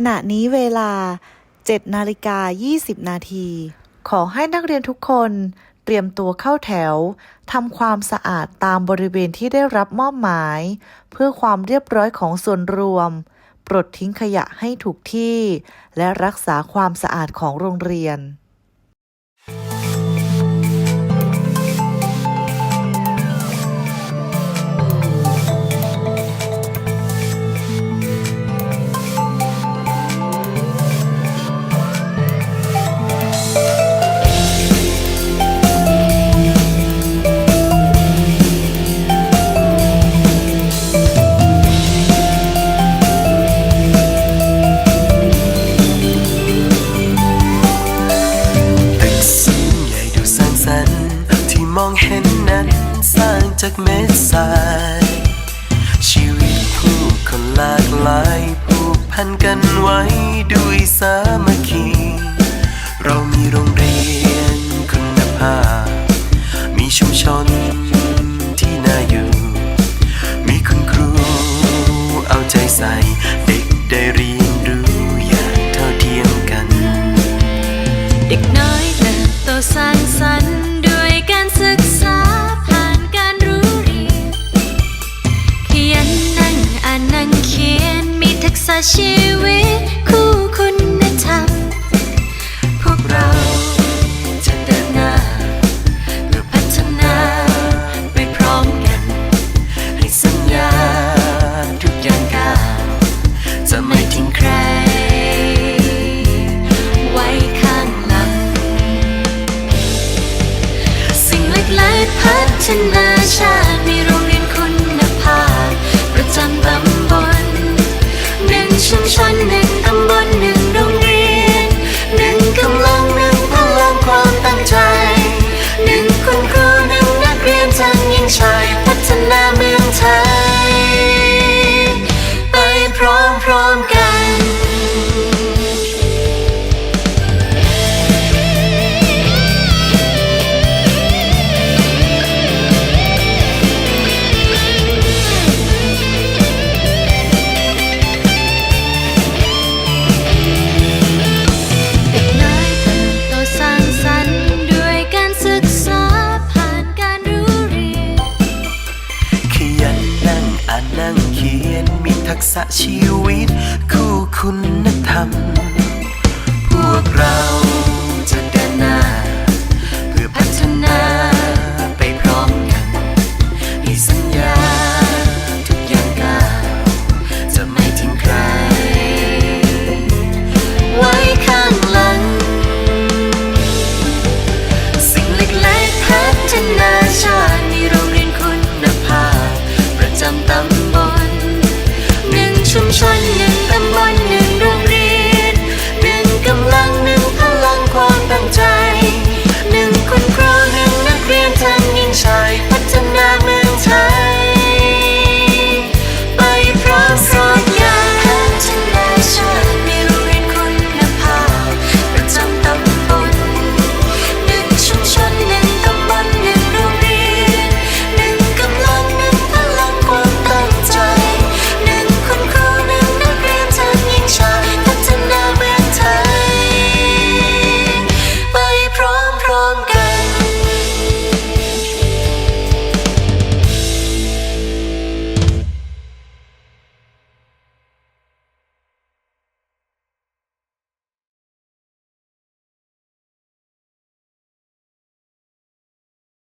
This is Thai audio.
ขณะนี้เวลา 7 นาฬิกา 20 นาที ขอให้นักเรียนทุกคนเตรียมตัวเข้าแถวทำความสะอาดตามบริเวณที่ได้รับมอบหมาย เพื่อความเรียบร้อยของส่วนรวม ปลดทิ้งขยะให้ถูกที่ และรักษาความสะอาดของโรงเรียน องเห็นนั้นสร้างจากเม็ดทราย ชีวิตผู้คนหลากหลายผูกพันกันไว้ด้วยสามัคคี เรามีโรงเรียนคุณภาพ มีชุมชน ชีวิตคู่คุณธรรม พวกเราจะเดินหน้าเพื่อพัฒนาไปพร้อมกัน ให้สัญญาทุกอย่างก้าวจะไม่ทิ้งใคร ไว้ข้างหลัง สิ่งเล็กๆพัฒนา นั่งอ่ารนั่งเขียนมีทักษะชีวิต คู่คุณธรรม พวกเรา